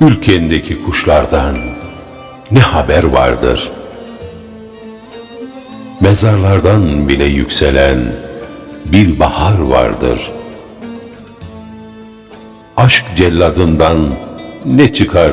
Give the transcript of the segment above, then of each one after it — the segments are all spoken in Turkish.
Ülkendeki kuşlardan ne haber vardır? Mezarlardan bile yükselen bir bahar vardır. Aşk celladından ne çıkar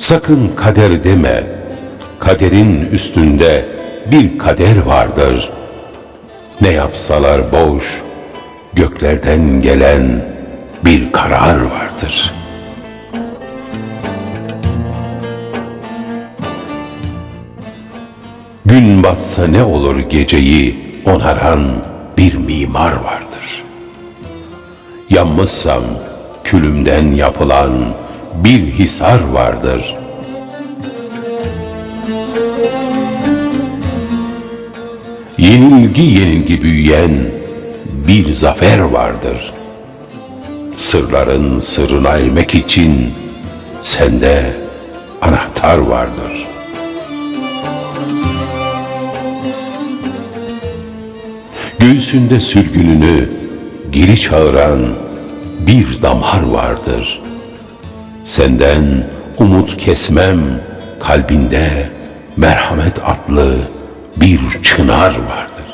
Sakın kader deme, kaderin üstünde bir kader vardır. Ne yapsalar boş, göklerden gelen bir karar vardır. Gün batsa ne olur geceyi onaran bir mimar vardır. Yanmışsam külümden yapılan bir hisar vardır. Yenilgi yenilgi büyüyen bir zafer vardır. Sırların sırrına ermek için sende anahtar vardır. Göğsünde sürgününü geri çağıran bir damar vardır. Senden umut kesmem kalbinde merhamet adlı bir çınar vardır.